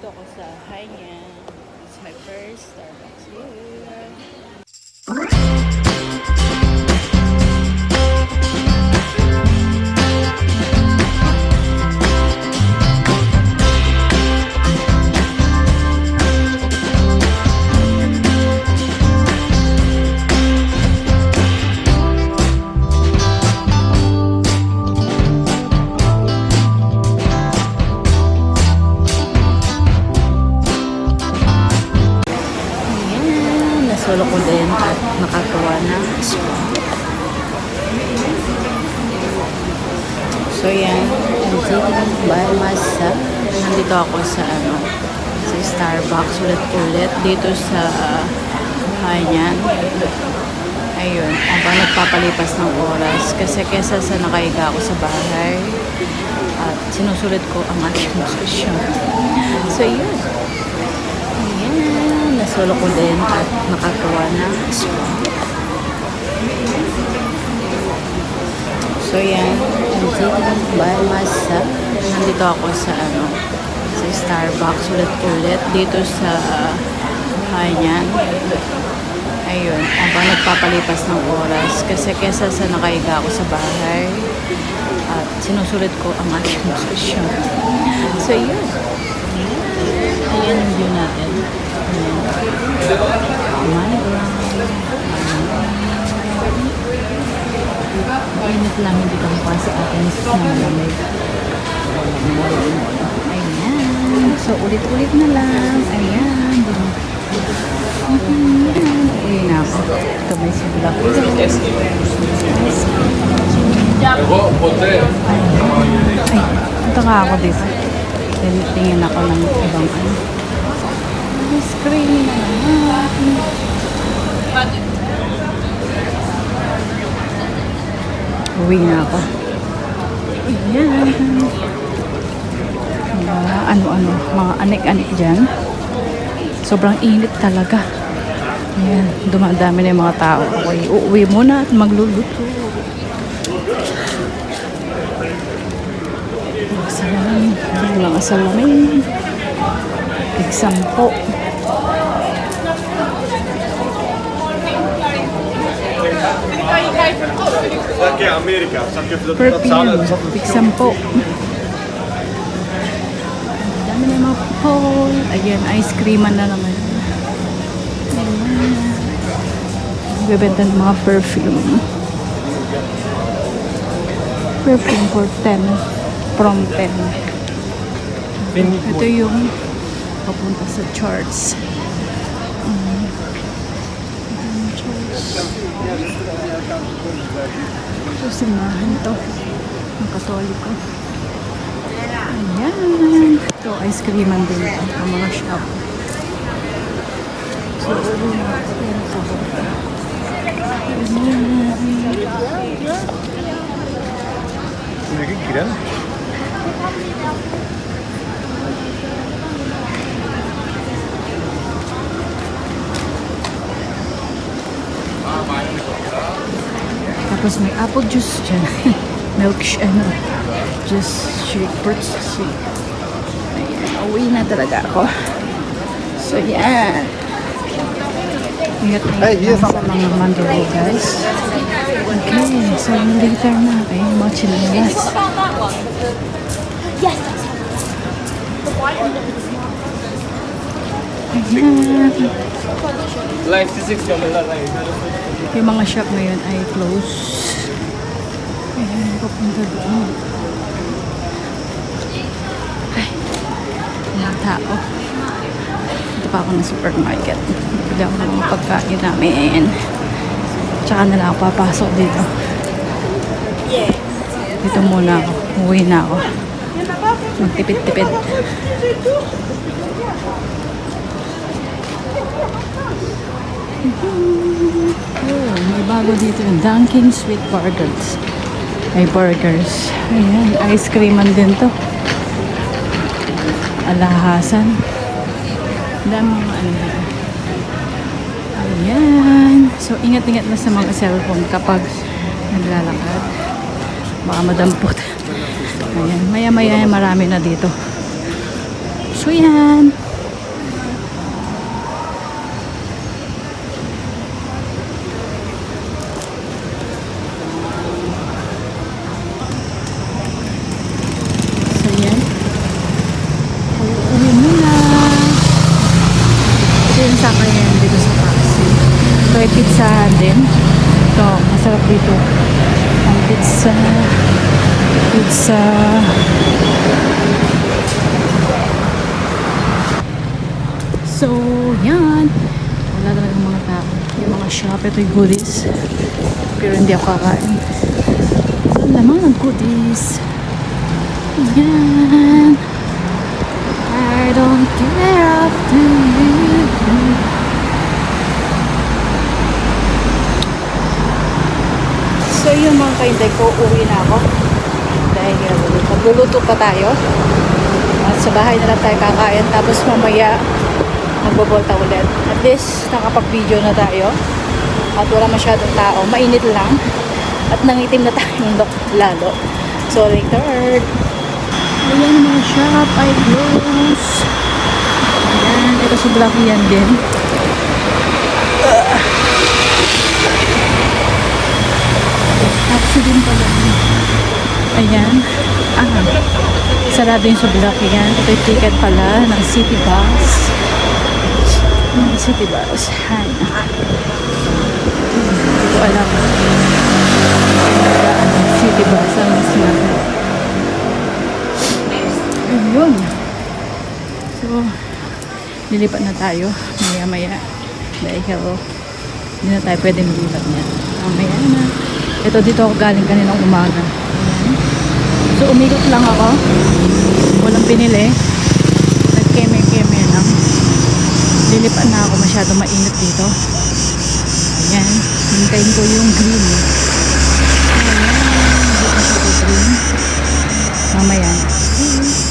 Nandito ako sa Hainan. It's my first Starbucks here. Ulit-ulit dito sa uh, Hainan. Ayun, habang nagpapalipas ng oras kasi kesa sa nakahiga ako sa bahay at sinusulit ko ang aking posisyon. So yun. Ayan, nasolo ko din at nakagawa na spoon. So yan, nandito by myself. Nandito ako sa ano, sa Starbucks ulit-ulit dito sa uh, Hainan. Ayun, habang nagpapalipas ng oras kasi kesa sa nakahiga ako sa bahay at sinusulit ko ang aking posisyon. So yun. Ayan yung view natin. Ayan. My ground. Mainit lang, hindi ka mukha sa akin sa malamig. Ayan. So, ulit-ulit na lang. Ayan. Mhm. Uwi na ako. Ito may sibla ko. Ay, punta nga ako dito. Tingin ako ng ibang ano. Ice cream na naman. Uwi na ako. Ayan. Ano-ano, mga anik-anik dyan. Sobrang init talaga. Ayan, dumadami na yung mga tao. Okay, uuwi muna at magluluto. Salamin. Mga salamin. Che Perfume. Tigsampo. Dami na yung mga pole. Ayan, ice creaman na naman. Ayan. Bebenta ng mga perfume. Perfume for 10. From 10. Ito yung papunta sa charts. Mm. Ito yung charts. Ito simahan to. Ang katoliko. Ayan. Ito, ice cream ang din. Ang mga shop. So, Ayan. Ayan. Ayan. Tapos may apple juice dyan. Milk, ano, juice fruit shake. Ayan, uwi na talaga ako. So, yan. Ingat na Ay, yes, sa mga mandalo, guys. Okay, so later na. Ayun, mga chinelas. Ayan. Life physics ka nila lang. Yung mga shop ngayon ay close. Ayan, papunta doon. Ay, mga tao. Dito pa ako ng supermarket. Bili ako ng pagkain namin. Tsaka na ako papasok dito. Dito muna ako. Uwi na ako. Magtipid-tipid. Oh, may bago dito yung Dunkin' Sweet Burgers. May burgers. Ayan, ice creaman din to. Alahasan. Dami mga ano. Ayan. So, ingat-ingat na sa mga cellphone kapag naglalakad. Baka madampot. Ayan, maya-maya marami na dito. So yan. So yan. Uwi muna. Ito yung sakayan dito sa taxi. Ito ay pizzahan din. Ito, masarap dito. Ang pizza. Pizza. So, yan. Wala talagang mga tao. Yung mga shop, ito yung goodies. Pero hindi ako kakain. Ang laman ng goodies. Yan. Kainday ko, uwi na ako. Dahil magluluto pa tayo. At sa bahay na lang tayo kakain. Tapos mamaya, magbabolta ulit. At least, nakapag-video na tayo. At wala masyadong tao. Mainit lang. At nangitim na tayong lalo. So later. Ayan mga shop ay close. Ayan, ito si Blacky yan din. Accident pala. Ayan. Ah, sarado yung sa Blacky yan. Ito yung ticket pala ng City Bus. Ng City Bus. Hay. Hindi ko alam. City Bus ang mas mahal. Ayun. So, lilipat na tayo. Maya maya. Dahil. Hindi na tayo pwede maglipat niya. Mamaya na. Ito dito ako galing kaninang umaga. So, umikot lang ako. Walang pinili. Nagkeme-keme lang. Lilipat na ako. Masyado mainit dito. Ayan. Hintayin ko yung green. Ayan. Hindi masyado green. Mamaya.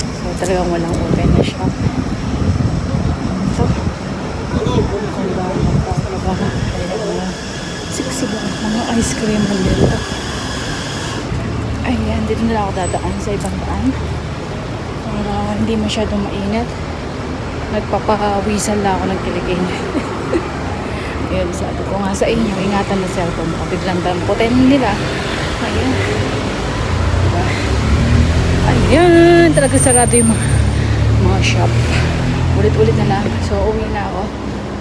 So, talagang walang open na shop. Ito. Ang dami ng tao talaga. Siksi ba? Mga ice cream dito. Ayan, dito na ako dadaan sa ibang daan. Para hindi masyadong mainit. Nagpapawisan lang ako ng kiligin. Ayun, sabi ko nga sa inyo, ingatan na cellphone mo. Biglang damputin nila. Ayan. Diba? Ayan, talaga sarado yung mga, mga shop. Ulit-ulit na lang. So, uwi na ako.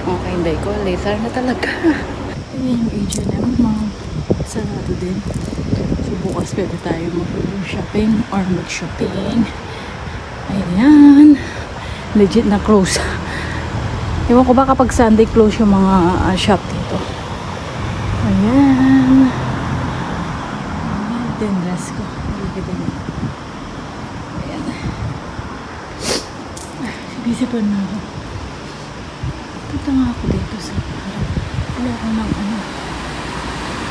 Okay, hindi ko. Later na talaga. Ayan yung H&M. Mga sarado din. So, bukas pwede tayo mag-shopping or mag-shopping. Ayan. Legit na close. Ewan ko ba kapag Sunday close yung mga ah, shop dito. Ayan. Ayan, din dress ko. Mo. Ayan. Busy pa na ako. Punta nga ako dito sa wala ko ng ano.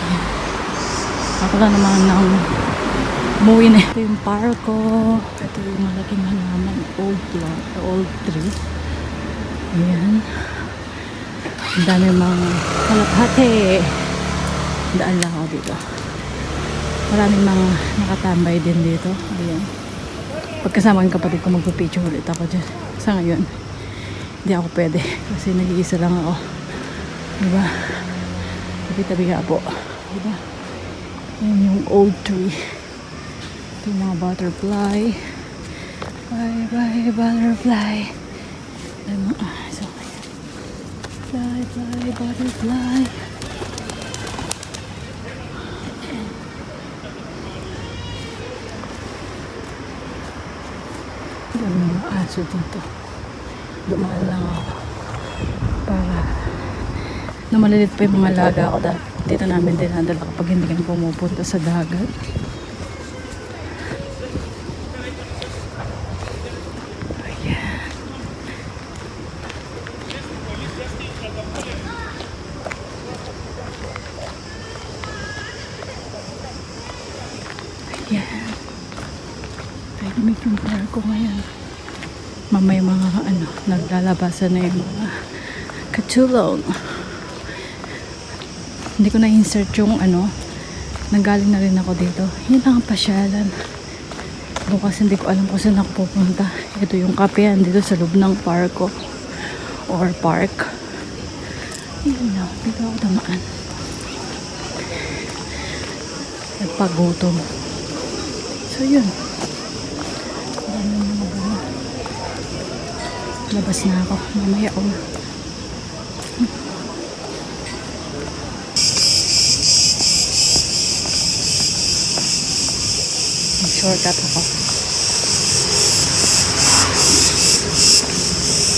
Ayan. Ako naman ng umuwi na. Ito yung park ko. Ito yung malaking halaman. Old plant. Old tree. Ayan. Ang dami mga kalaphate. Daan lang ako dito. Maraming mga nakatambay din dito. Ayan. Pagkasama yung kapatid ko magpapicture ulit ako dyan. Sa ngayon, hindi ako pwede. Kasi nag-iisa lang ako. Diba? Tabi-tabi nga po. Diba? Ayan yung old tree. Ito yung mga butterfly. Bye bye butterfly. Ah, so. Fly, fly, butterfly. Dami mga aso dito. Dumaan lang ako. Para na malilit pa yung mga laga ako dahil dito namin dinadala kapag hindi kami pumupunta sa dagat. Tahimik yung car ko ngayon. Mamaya mga ano, naglalabasan na yung mga katulong. Hindi ko na-insert yung ano, nanggaling na rin ako dito. Yun lang ang pasyalan. Bukas hindi ko alam kung saan ako pupunta. Ito yung kapehan dito sa loob ng parko. Or park. Yun na, dito ako tamaan. Nagpagutom. So yun. Labas na ako. Mamaya ako. Shortcut ako.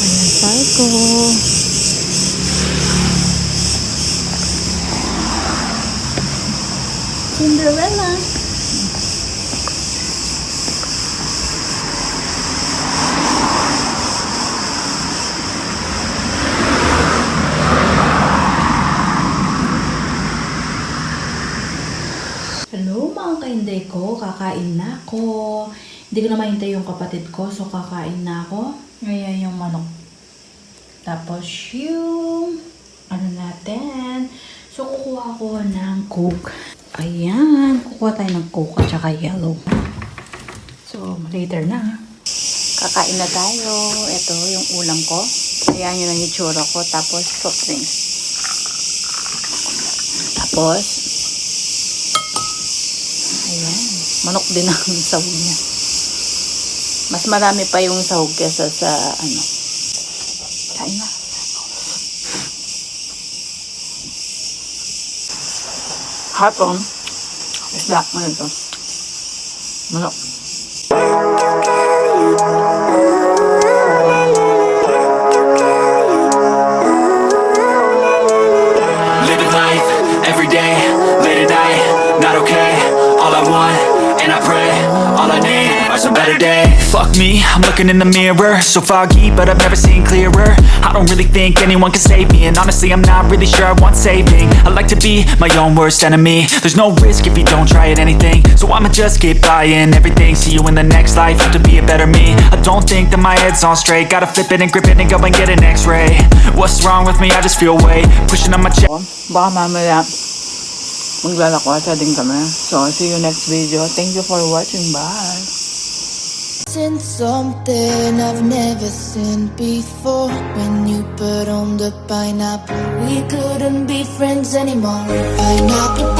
Ayan, parko. Cinderella. Hello mga kainday ko, kakain na ako. Hindi ko na mahintay yung kapatid ko, so kakain na ako. Ngayon yung manok. Tapos yung, ano natin, so kukuha ko ng coke. Ayan, kukuha tayo ng coke at saka yellow. So, later na. Kakain na tayo. Ito yung ulam ko. Ayan yun ang itsura ko. Tapos, soft drinks. Tapos, Ayan. Manok din ang sahog niya. Mas marami pa yung sahog kesa sa ano. Kain na. Hot on. Isda. Ano ito? Manok. Some. Fuck me, I'm looking in the mirror, so foggy, but I've never seen clearer. I don't really think anyone can save me, and honestly, I'm not really sure I want saving. I like to be my own worst enemy. There's no risk if you don't try at anything, so I'ma just keep buying everything. See you in the next life, have to be a better me. I don't think that my head's on straight, gotta flip it and grip it and go and get an X-ray. What's wrong with me? I just feel weight pushing on my chest. Baka mamaya maglalakwa din kami. So, see you next video. Thank you for watching. Bye. Seen something I've never seen before. When you put on the pineapple, we couldn't be friends anymore. Pineapple